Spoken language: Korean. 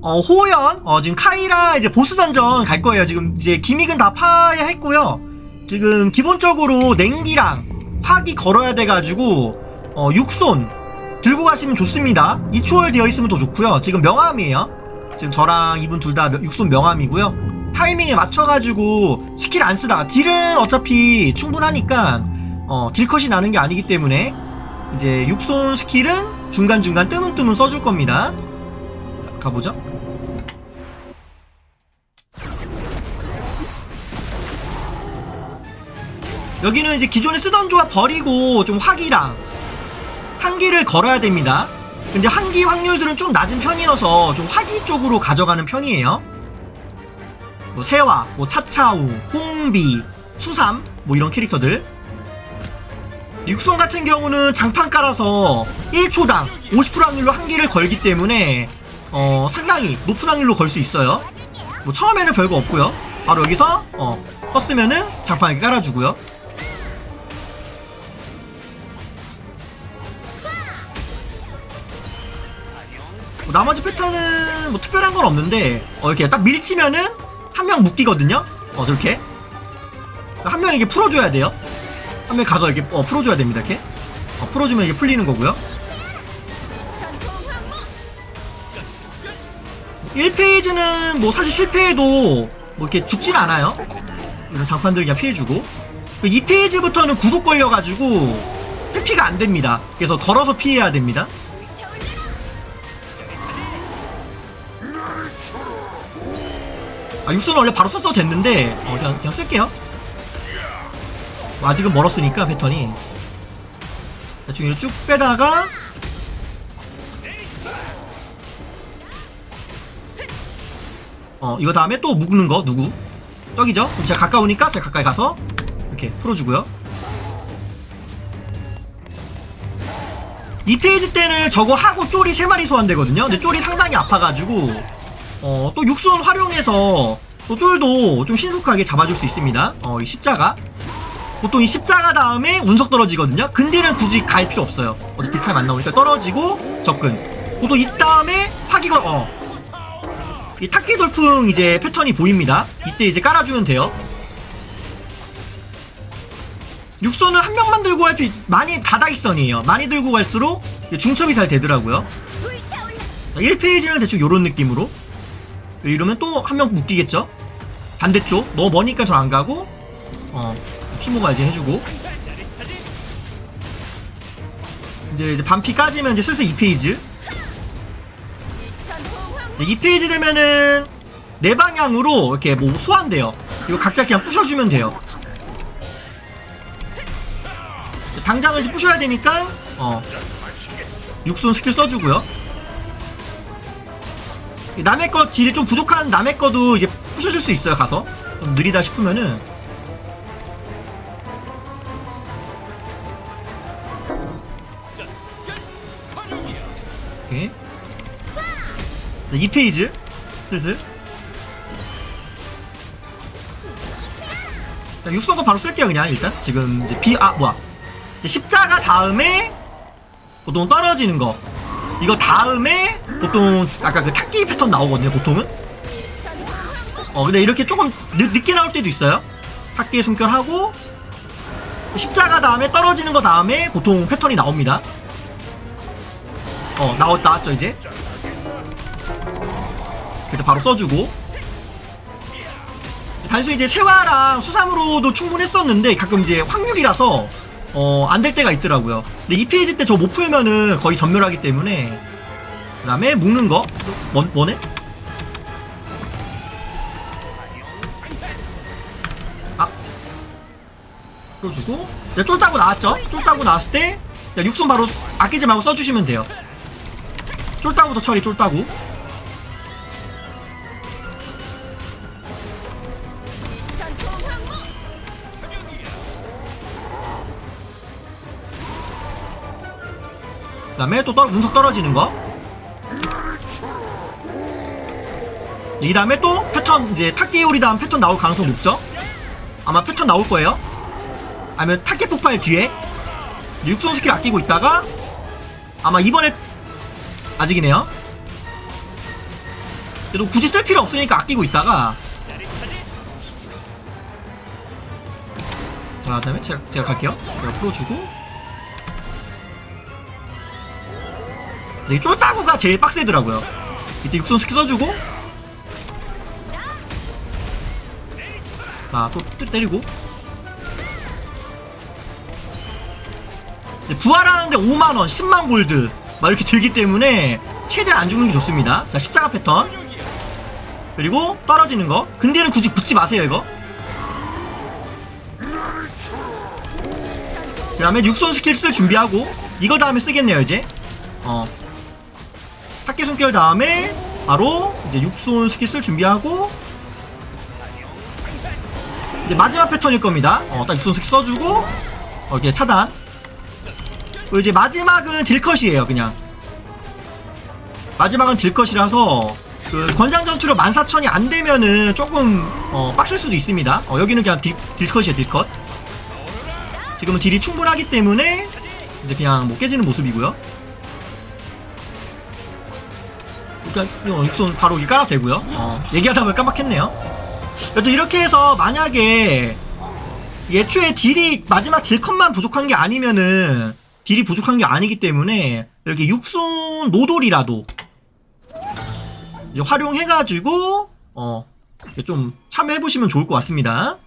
어, 호연, 어, 지금 카이라 이제 보스 던전 갈 거예요. 지금 이제 기믹은 다 파야 했고요. 지금 기본적으로 냉기랑 파기 걸어야 돼가지고, 어, 육손 들고 가시면 좋습니다. 2초월 되어 있으면 더 좋고요. 지금 명함이에요. 지금 저랑 이분 둘 다 육손 명함이고요. 타이밍에 맞춰가지고 스킬 안 쓰다가 딜은 어차피 충분하니까, 어, 딜컷이 나는 게 아니기 때문에 이제 육손 스킬은 중간중간 뜨문뜨문 써줄 겁니다. 가보죠. 여기는 이제 기존에 쓰던 조합 버리고 좀 화기랑 한기를 걸어야 됩니다. 근데 한기 확률들은 좀 낮은 편이어서 좀 화기 쪽으로 가져가는 편이에요. 뭐 세화, 뭐 차차우, 홍비, 수삼 뭐 이런 캐릭터들. 육손 같은 경우는 장판 깔아서 1초당 50% 확률로 한기를 걸기 때문에 어, 상당히 높은 확률로 걸 수 있어요. 뭐 처음에는 별거 없고요. 바로 여기서 어, 떴으면은 장판 이렇게 깔아주고요. 뭐 나머지 패턴은 뭐 특별한 건 없는데 어, 이렇게 딱 밀치면은 한 명 묶이거든요. 어 저렇게 한 명에게 풀어줘야 돼요. 한 명 가서 이렇게 어, 풀어줘야 됩니다. 이렇게 어, 풀어주면 이게 풀리는 거고요. 1페이지는 뭐 사실 실패해도 뭐 이렇게 죽진 않아요. 이런 장판들 그냥 피해주고. 2페이지부터는 구속 걸려가지고 회피가 안 됩니다. 그래서 걸어서 피해야 됩니다. 아, 육수는 원래 바로 썼어도 됐는데, 어, 그냥, 그냥 쓸게요. 뭐 아직은 멀었으니까, 패턴이. 이렇게 쭉 빼다가, 어, 이거 다음에 또 묶는 거, 누구? 저기죠? 제가 가까우니까 제가 가까이 가서, 이렇게 풀어주고요. 이 페이지 때는 저거 하고 쪼리 3마리 소환되거든요? 근데 쪼리 상당히 아파가지고, 어, 또 육손 활용해서 또 쫄도 좀 신속하게 잡아줄 수 있습니다. 어, 이 십자가. 보통 이 십자가 다음에 운석 떨어지거든요? 근딜은 굳이 갈 필요 없어요. 어차피 타임 안 나오니까 떨어지고 접근. 보통 이 다음에 파기건, 어. 이 탁기 돌풍 이제 패턴이 보입니다. 이때 이제 깔아주면 돼요. 육손은 한 명만 들고 갈 필요, 많이 다다익선이에요. 많이 들고 갈수록 중첩이 잘 되더라고요. 1페이지는 대충 요런 느낌으로. 이러면 또 한 명 묶이겠죠? 반대쪽 너무 머니까 저 안 가고 어 티모가 이제 해주고 이제 이제 반피 까지면 이제 슬슬 2페이지 2페이지 되면은 네 방향으로 이렇게 뭐 소환돼요. 이거 각자 그냥 부셔주면 돼요. 당장을 이제 부셔야 되니까 어 육손 스킬 써주고요. 남의 거 딜이 좀 부족한 남의 거도 이제 부셔줄 수 있어요 가서. 좀 느리다 싶으면은. 자, 2페이지. 슬슬. 자, 육성거 바로 쓸게요 그냥 일단. 지금 이제 비 아 뭐야. 십자가 다음에 보통 떨어지는 거. 이거 다음에 보통 아까 그 탁기 패턴 나오거든요 보통은. 어 근데 이렇게 조금 늦, 늦게 나올 때도 있어요. 탁기에 숨결하고 십자가 다음에 떨어지는 거 다음에 보통 패턴이 나옵니다. 어 나왔, 나왔죠 이제 그때 바로 써주고 단순히 이제 세화랑 수삼으로도 충분했었는데 가끔 이제 확률이라서 어, 안 될 때가 있더라고요. 근데 이 페이지 때 저 못 풀면은 거의 전멸하기 때문에. 그 다음에 묶는 거. 뭐, 뭐네? 아. 풀어주고. 네, 쫄 따고 나왔죠? 쫄 따고 나왔을 때, 야, 육손 바로 아끼지 말고 써주시면 돼요. 쫄 따고도 처리, 쫄 따고. 그 다음에 또 떨, 운석 떨어지는 거. 이 다음에 또 패턴, 이제 탁기오리 다음 패턴 나올 가능성 높죠? 아마 패턴 나올 거예요. 아니면 탁기 폭발 뒤에 육성 스킬 아끼고 있다가 아마 이번에 아직이네요. 그래도 굳이 쓸 필요 없으니까 아끼고 있다가 자 그다음에 제가 제가 갈게요. 제가 풀어주고 이 쫄따구가 제일 빡세더라고요. 이때 육손 스킬 써주고. 자또 때리고. 부활하는데 5만원, 10만 골드. 막 이렇게 들기 때문에 최대한 안 죽는 게 좋습니다. 자 십자가 패턴. 그리고 떨어지는 거. 근데는 굳이 붙지 마세요 이거. 그 다음에 육손 스킬 쓸 준비하고. 이거 다음에 쓰겠네요 이제. 어 학계 숨결 다음에 바로 이제 육손 쓸 준비하고 이제 마지막 패턴일 겁니다 어 딱 육손 스킬 써주고 어, 이렇게 차단 그리고 이제 마지막은 딜컷이에요 그냥 마지막은 딜컷이라서 그 권장 전투로 14,000이 안 되면은 조금 어, 빡셀 수도 있습니다. 어, 여기는 그냥 딜, 딜컷이에요, 딜컷. 지금은 딜이 충분하기 때문에 이제 그냥 못 깨지는 모습이고요. 그러니까 어, 육손 바로 여기 깔아도 되고요. 어, 얘기하다 보니 깜빡했네요. 여튼 이렇게 해서 만약에 예초에 딜이 마지막 딜컷만 부족한 게 아니면은 딜이 부족한 게 아니기 때문에 이렇게 육손 노돌이라도 이제 활용해가지고 어, 좀 참여해보시면 좋을 것 같습니다.